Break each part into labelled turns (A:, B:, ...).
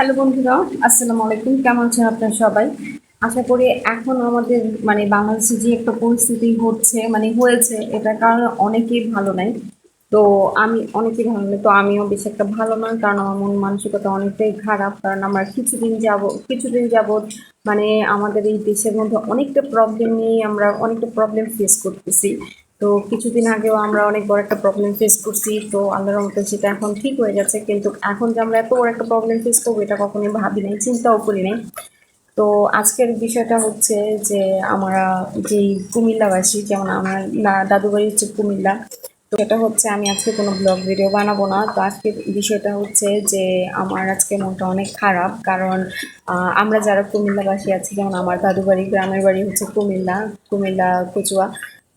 A: Hello বন্ধুরা, আসসালামু আলাইকুম। কেমন আছেন আপনারা সবাই? আশা করি এখন আমাদের মানে বাংলাদেশে যে একটা পরিস্থিতি হচ্ছে মানে হয়েছে, এটার কারণে অনেকেই ভালো নাই। তো আমি, অনেকেই ভালো নাই, তো আমিও বেশি একটা ভালো নয় কারণ আমার মন মানসিকতা অনেকটাই খারাপ। কারণ আমরা কিছুদিন যাব, কিছুদিন যাবৎ মানে আমাদের এই দেশের মধ্যে অনেকটা প্রবলেম নিয়ে আমরা অনেকটা প্রবলেম ফেস করতেছি। তো কিছুদিন আগেও আমরা অনেক বড় একটা প্রবলেম ফেস করছি, তো আল্লাহর মতো সেটা এখন ঠিক হয়ে গেছে। কিন্তু এখন যে আমরা এত বড় একটা প্রবলেম ফেস করব, এটা কখনোই ভাবি নাই, চিন্তাও করি নাই। তো আজকের বিষয়টা হচ্ছে যে আমরা যে কুমিল্লাবাসী, যেমন আমার দাদু বাড়ি হচ্ছে কুমিল্লা। তো এটা হচ্ছে আমি আজকে কোনো ব্লগ ভিডিও বানাবো না। তো আজকের বিষয়টা হচ্ছে যে আমার আজকে মনটা অনেক খারাপ, কারণ আমরা যারা কুমিল্লাবাসী আছি, যেমন আমার দাদু বাড়ি গ্রামের বাড়ি হচ্ছে কুমিল্লা কুমিল্লা, কচুয়া।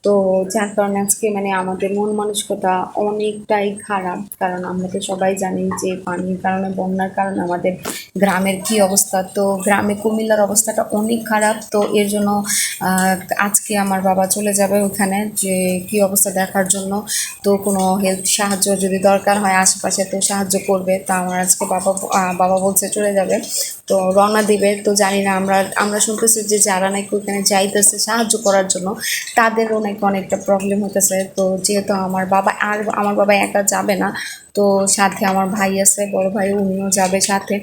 A: তো যার কারণে আজকে মানে আমাদের মন মানসিকতা অনেকটাই খারাপ। কারণ আমরা তো সবাই জানি যে পানির কারণে, বন্যার কারণে আমাদের গ্রামের কি অবস্থা। তো গ্রামে কুমিল্লার অবস্থাটা অনেক খারাপ। তো এর জন্য আজকে আমার বাবা চলে যাবে ওখানে যে কি অবস্থা দেখার জন্য। তো কোনো হেল্প, সাহায্য যদি দরকার হয় আশেপাশে তো সাহায্য করবে। তা আমার আজকে বাবা বাবা বলছে চলে যাবে। তো রওনা দিবে। তো জানি না আমরা আমরা শুনতেছি যে যারা নাকি ওখানে যাইতেছে সাহায্য করার জন্য, তাদেরও নাকি অনেকটা প্রবলেম হতেছে তো যেহেতু আমার বাবা, আর আমার বাবা একা যাবে না, তো সাথে আমার ভাই আছে, বড় ভাই উনিও যাবে সাথে।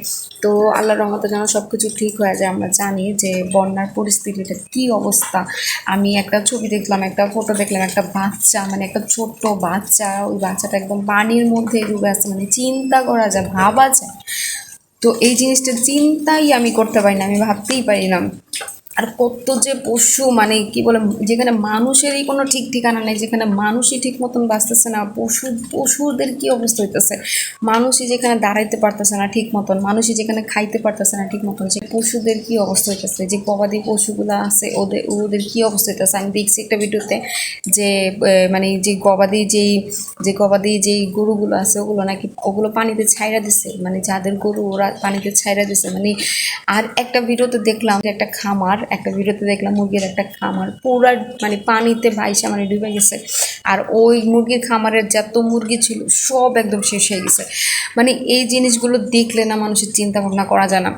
A: তো আল্লাহর রহমতে যেন সব কিছু ঠিক হয়ে যায়, আমরা জানি যে বন্যার পরিস্থিতিটা কি অবস্থা। আমি একটা ছবি দেখলাম, একটা ফটো দেখলাম, একটা বাচ্চা মানে একটা ছোট্ট বাচ্চা, ওই বাচ্চাটা একদম পানির মধ্যে ডুবে আছে মানে চিন্তা করা যায়, ভাবা যায়। তো এই জিনিসটা চিন্তাই আমি করতে পারি না, আমি ভাবতেই পারি না। আর কত যে পশু মানে কি বলে, যেখানে মানুষেরই কোনো ঠিক ঠিকানা নেই, যেখানে মানুষই ঠিক মতন বাঁচতেছে না, পশু, পশুদের কি অবস্থা হইতেছে? মানুষই যেখানে দাঁড়াইতে পারতেছে না ঠিক মতন, মানুষই যেখানে খাইতে পারতেছে না ঠিক মতন সে পশুদের কি অবস্থা হইতেছে? যে গবাদি পশুগুলো আছে, ওদের ওদের কি অবস্থা হইতেছে? আমি দেখছি একটা ভিডিওতে যে মানে যে গবাদি যেই, যে গবাদি যেই গরুগুলো আছে, ওগুলো নাকি, ওগুলো পানিতে ছাইরা দিছে মানে যাদের গরু ওরা পানিতে ছাইরা দিছে মানে আর একটা ভিডিওতে দেখলাম যে একটা খামার একটা ভিডিওতে দেখলাম মুরগির একটা খামার। পুরা মানে পানিতে ভাইসা মানে ডুবে গেছে। আর ওই মুরগির খামারের যত মুরগি ছিল, সব একদম শেষ হয়ে গেছে। মানে এই জিনিসগুলো দেখলে না মানুষের চিন্তা ভাবনা করা যায় না।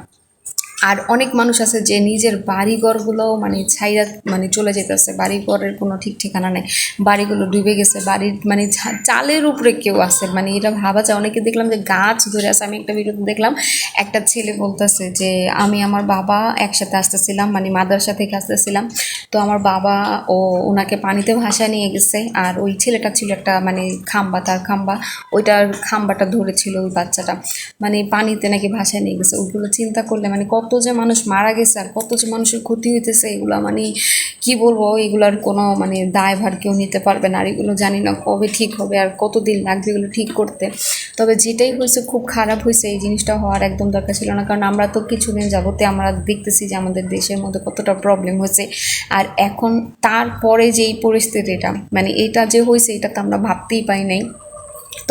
A: আর অনেক মানুষ আছে যে নিজের বাড়িঘরগুলো মানে ছাইরা মানে চলে যেতেছে বাড়িঘরের কোনো ঠিক ঠিকানা নেই। বাড়িগুলো ডুবে গেছে। বাড়ির মানে চালের উপরে কেউ আছে। মানে এটা ভাবা যায়। অনেকে দেখলাম যে গাছ ধরে আছে। আমি একটা ভিডিওতে দেখলাম, একটা ছেলে বলতেছে যে, আমি আমার বাবা একসাথে আসতেছিলাম মানে মাদ্রাসা থেকে আসতেছিলাম। তো আমার বাবা ও ওনাকে পানিতে ভাসায় নিয়ে গেছে। আর ওই ছেলেটা ছিল একটা মানে খাম্বা, তার খাম্বা, ওইটার খাম্বাটা ধরেছিল ওই বাচ্চাটা। মানে পানিতে নাকি ভাসায় নিয়ে গেছে। ওইগুলো চিন্তা করলে মানে কত যে মানুষ মারা গেছে আর কত যে মানুষের ক্ষতি হইতেছে, এগুলো মানে কি বলব? এগুলার কোনো মানে দায়ভার কেউ নিতে পারবে না, আর এগুলো জানি না কবে ঠিক হবে আর কতদিন লাগবে এগুলো ঠিক করতে। তবে যেটাই হয়েছে, খুব খারাপ হয়েছে এই জিনিসটা হওয়ার একদম দরকার ছিল না। কারণ আমরা তো কিছুদিন যাবতে আমরা দেখতেছি যে আমাদের দেশের মধ্যে কতটা প্রবলেম হয়েছে। আর এখন তারপরে যে এই পরিস্থিতিটা মানে এটা যে হয়েছে, এটা তো আমরা ভাবতেই পাই নাই।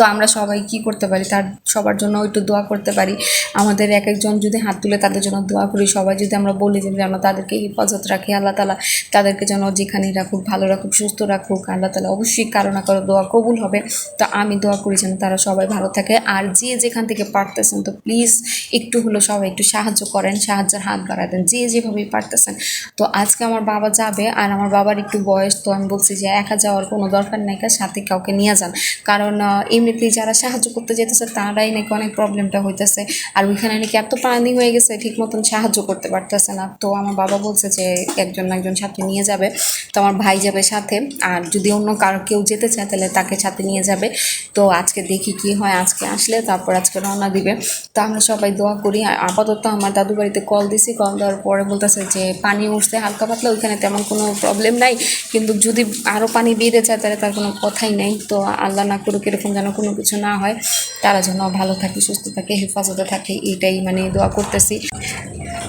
A: তো আমরা সবাই কি করতে পারি? তার সবার জন্য একটু দোয়া করতে পারি। আমাদের এক একজন যদি হাত তুলে তাদের জন্য দোয়া করি সবাই যদি আমরা বলি যে যেন তাদেরকে হেফাজত রাখি আল্লাহ তালা তাদেরকে যেন যেখানেই রাখুক ভালো রাখুক সুস্থ রাখুক আল্লাহ তালা অবশ্যই কারও না কারও দোয়া কবুল হবে। তো আমি দোয়া করি যেন তারা সবাই ভালো থাকে। আর যে যেখান থেকে পারতেছেন তো প্লিজ একটু হলো সবাই একটু সাহায্য করেন সাহায্যের হাত বাড়ায় দেন যে যেভাবেই পারতেছেন। তো আজকে আমার বাবা যাবে আর আমার বাবার একটু বয়স তো আমি বলছি যে একা যাওয়ার কোনো দরকার নাই সাথে কাউকে নিয়ে যান। কারণ আহ, এমনিতেই যারা সাহায্য করতে যেতেছে তারাই নাকি অনেক প্রবলেমটা হইতেছে। আর ওইখানে নাকি এত পানি হয়ে গেছে ঠিক মতন সাহায্য করতে পারতেছে না। তো আমার বাবা বলছে যে, একজন একজন সাথে নিয়ে যাবে। তো আমার ভাই যাবে সাথে। আর যদি অন্য কারও কেউ যেতে চায়, তাহলে তাকে সাথে নিয়ে যাবে। তো আজকে দেখি কি হয়, আজকে আসলে তারপর আজকে রওনা দিবে। তো আমরা সবাই দোয়া করি। আপাতত আমার দাদু বাড়িতে কল দিছি। কল দেওয়ার পরে বলতেছে যে, পানি উঠছে হালকা পাতলা, ওইখানে তেমন কোনো প্রবলেম নাই। কিন্তু যদি আরও পানি বেড়ে যায়, তাহলে তার কোনো কথাই নেই। তো আল্লাহ না করুক, এরকম যেন কোনো কিছু না হয়, তারা যেন ভালো থাকে, সুস্থ থাকে, হেফাজতে থাকে, এটাই মানে দোয়া করতেছি।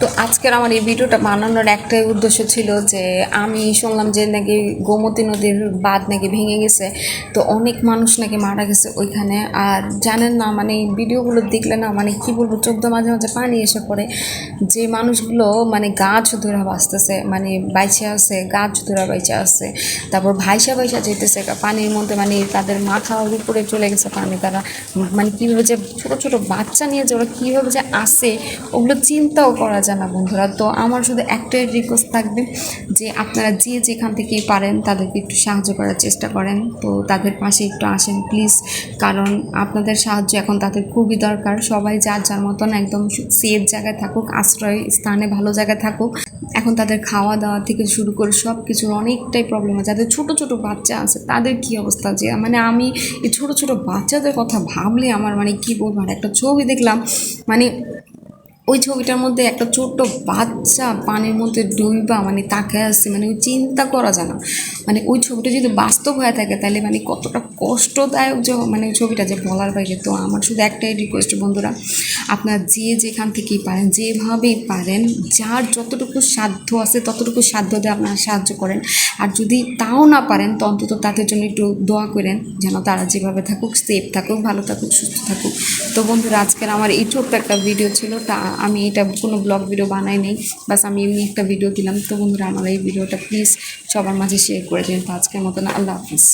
A: তো আজকের আমার এই ভিডিওটা বানানোর একটাই উদ্দেশ্য ছিল যে আমি শুনলাম যে নাকি গোমতী নদীর বাঁধ নাকি ভেঙে গেছে, তো অনেক মানুষ নাকি মারা গেছে ওইখানে। আর জানেন না মানে ভিডিওগুলো দেখলে না মানে কি বলব, চোখ দিয়ে মাঝে মাঝে পানি এসে পড়ে। যে মানুষগুলো মানে গাছ ধরে বাঁচতেছে মানে বাইচে আছে, গাছ ধরে বাইচে আছে, তারপর ভাইসা ভাইসা যেতেছে, পানির মধ্যে মানে তাদের মাথার উপরে চলে গেছে পানি, তারা মানে কীভাবে যে ছোটো ছোটো বাচ্চা নিয়ে যে ওরা কীভাবে যে আসে, ওগুলো চিন্তাও করা যায় না বন্ধুরা। তো আমার শুধু একটাই রিকোয়েস্ট থাকবে যে আপনারা যে যেখান থেকেই পারেন তাদেরকে একটু সাহায্য করার চেষ্টা করেন। তো তাদের পাশে একটু আসেন প্লিজ কারণ আপনাদের সাহায্য এখন তাদের খুবই দরকার। সবাই যার যার মতন একদম সেফ জায়গায় থাকুক, আশ্রয় স্থানে ভালো জায়গায় থাকুক। এখন তাদের খাওয়া দাওয়া থেকে শুরু করে সব কিছুর অনেকটাই প্রবলেম আছে। যাদের ছোটো ছোটো বাচ্চা আছে তাদের কী অবস্থা যে মানে আমি এই ছোটো ছোটো বাচ্চাদের কথা ভাবলে আমার মানে কী বলব? আর একটা ছবি দেখলাম মানে ওই ছবিটার মধ্যে একটা ছোট্ট বাচ্চা পানির মধ্যে ডুইবা মানে তাকে আসছে মানে ওই চিন্তা করা যায় না। মানে ওই ছবিটা যদি বাস্তব হয়ে থাকে, তাহলে মানে কতটা কষ্টদায়ক যে মানে ছবিটা যে বলার বাইরে। তো আমার শুধু একটাই রিকোয়েস্ট বন্ধুরা, আপনারা যে যেখান থেকেই পারেন, যেভাবেই পারেন, যার যতটুকু সাধ্য আছে, ততটুকু সাধ্য দিয়ে আপনারা সাহায্য করেন। আর যদি তাও না পারেন, তো অন্তত তাদের জন্য একটু দোয়া করেন, যেন তারা যেভাবে থাকুক সেফ থাকুক, ভালো থাকুক, সুস্থ থাকুক। তো বন্ধুরা, আজকের আমার এই ছোট্ট একটা ভিডিও ছিল, তা আমি এটা কোনো ব্লগ ভিডিও বানাই নেই। বাস আমি এমনি একটা ভিডিও দিলাম। তো বন্ধুরা আমার এই ভিডিওটা প্লিজ সবার মাঝে শেয়ার করে দিন। তো আজকের মতন আল্লাহ হাফিজ।